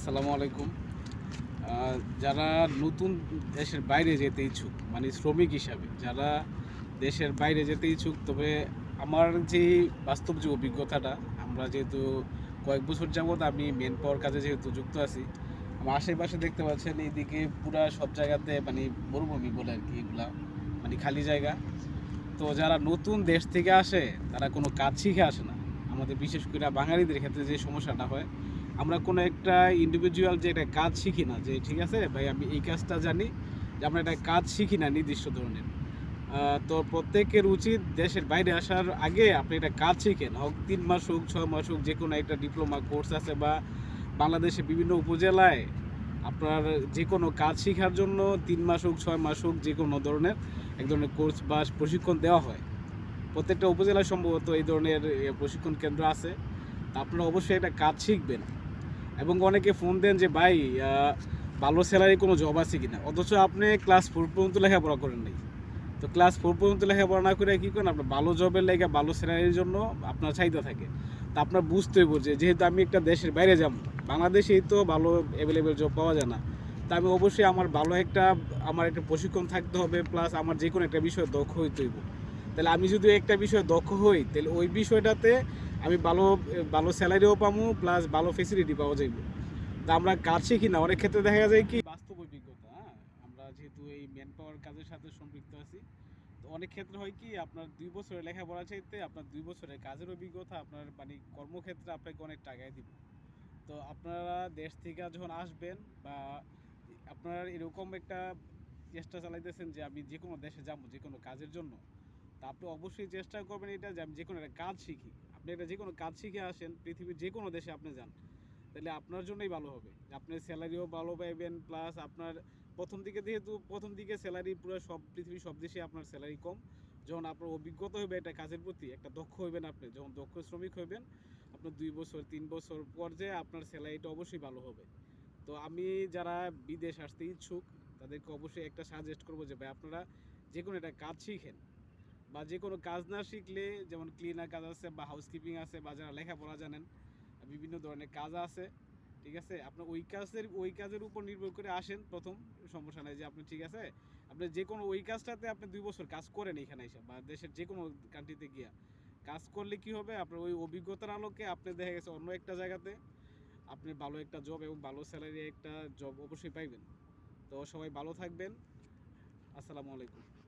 আসসালামু আলাইকুম। যারা নতুন দেশের বাইরে যেতে ইচ্ছুক মানে শ্রমিক হিসাবে, যারা দেশের বাইরে যেতে ইচ্ছুক, তবে আমার যে বাস্তব যে অভিজ্ঞতাটা, আমরা যেহেতু কয়েক বছর যাবৎ আমি মেন পাওয়ার কাজে যেহেতু যুক্ত আছি, আমার আশেপাশে দেখতে পাচ্ছেন এইদিকে পুরা সব জায়গাতে মানে মরুভূমি বলে আর কি এগুলা মানে খালি জায়গা। তো যারা নতুন দেশ থেকে আসে, তারা কোনো কাজ শিখে আসে না। আমাদের বিশেষ করে বাঙালিদের ক্ষেত্রে যে সমস্যাটা হয় আমরা কোনো একটা ইন্ডিভিজুয়াল যে একটা কাজ শিখি না, যে ঠিক আছে, ভাই আমি এই কাজটা জানি, যে আমরা একটা কাজ শিখি না নির্দিষ্ট ধরনের। তো প্রত্যেকের উচিত দেশের বাইরে আসার আগে আপনি একটা কাজ শিখেন। হোক তিন মাস হোক, ছয় মাস হোক, যে কোনো একটা ডিপ্লোমা কোর্স আছে বা বাংলাদেশে বিভিন্ন উপজেলায় আপনার যে কোনো কাজ শেখার জন্য তিন মাস হোক, ছয় মাস হোক, যে কোনো ধরনের এক ধরনের কোর্স বা প্রশিক্ষণ দেওয়া হয়। প্রত্যেকটা উপজেলায় সম্ভবত এই ধরনের প্রশিক্ষণ কেন্দ্র আছে। তা আপনারা অবশ্যই একটা কাজ শিখবেন। এবং অনেকে ফোন দেন যে, ভাই ভালো স্যালারি কোনো জব আছে কি না অথচ আপনি ক্লাস ফোর পর্যন্ত লেখাপড়া করেন নাই। তো ক্লাস ফোর পর্যন্ত লেখাপড়া না করে কী করেন? আপনার ভালো জবের লেগে ভালো স্যালারির জন্য আপনার চাহিদা থাকে। তা আপনার বুঝতে হইব যে, যেহেতু আমি একটা দেশের বাইরে যাব, বাংলাদেশেই তো ভালো অ্যাভেলেবেল জব পাওয়া যায় না। তা আমি অবশ্যই আমার ভালো একটা, আমার একটা প্রশিক্ষণ থাকতে হবে প্লাস আমার যে কোনো একটা বিষয়ে দক্ষ হইতে হইব। তাহলে আমি যদি একটা বিষয়ে দক্ষ হই, তাহলে ওই বিষয়টাতে আমি ভালো ভালো স্যালারিও পাবো প্লাস ভালো ফেসিলিটি পাওয়া যাইব। তা আমরা কাজ শিখি না? অনেক ক্ষেত্রে দেখা যায় কি, বাস্তব অভিজ্ঞতা হ্যাঁ? আমরা যেহেতু এই ম্যান পাওয়ার কাজের সাথে সম্পৃক্ত আছি, তো অনেক ক্ষেত্রে হয় কি, আপনার দুই বছরের লেখাপড়া চাইতে আপনার দুই বছরের কাজের অভিজ্ঞতা, আপনার মানে কর্মক্ষেত্রে আপনাকে অনেক টাকায় দিব। তো আপনারা দেশ থেকে যখন আসবেন বা আপনারা এরকম একটা চেষ্টা চালাইতেছেন যে আমি যে কোনো দেশে যাব যে কোনো কাজের জন্য, তা আপনি অবশ্যই চেষ্টা করবেন এটা যে আমি যে কোনো একটা কাজ শিখি। আপনি একটা যে কোনো কাজ শিখে আসেন, পৃথিবীর যে কোনো দেশে আপনি যান, তাহলে আপনার জন্যই ভালো হবে। আপনার স্যালারিও ভালো পাইবেন প্লাস আপনার প্রথম দিকে যেহেতু, প্রথম দিকে স্যালারি পুরো সব, পৃথিবীর সব দেশে আপনার স্যালারি কম। যখন আপনার অভিজ্ঞতা হবে একটা কাজের প্রতি, একটা দক্ষ হইবেন আপনি, যখন দক্ষ শ্রমিক হইবেন, আপনার দুই বছর, তিন বছর পর্যায়ে আপনার স্যালারিটা অবশ্যই ভালো হবে। তো আমি যারা বিদেশ আসতে ইচ্ছুক, তাদেরকে অবশ্যই একটা সাজেস্ট করব যে, ভাই আপনারা যে কোনো একটা কাজ শিখেন। বা যে কোনো কাজ না শিখলে, যেমন ক্লিনার কাজ আছে বা হাউসকিপিং আছে বা যারা লেখাপড়া জানেন, বিভিন্ন ধরনের কাজ আছে, ঠিক আছে? আপনার ওই কাজের ওই কাজের উপর নির্ভর করে আসেন প্রথম। সমস্যা নাই যে আপনি ঠিক আছে? আপনি যে কোনো ওই কাজটাতে আপনি দুই বছর কাজ করেন এখানে এসে, বা দেশের যে কোনো কান্ট্রিতে গিয়া। কাজ করলে কি হবে? আপনার ওই অভিজ্ঞতার আলোকে আপনি দেখা গেছে অন্য একটা জায়গাতে আপনি ভালো একটা জব এবং ভালো স্যালারি একটা জব অবশ্যই পাইবেন। তো সবাই ভালো থাকবেন। আসসালামু আলাইকুম।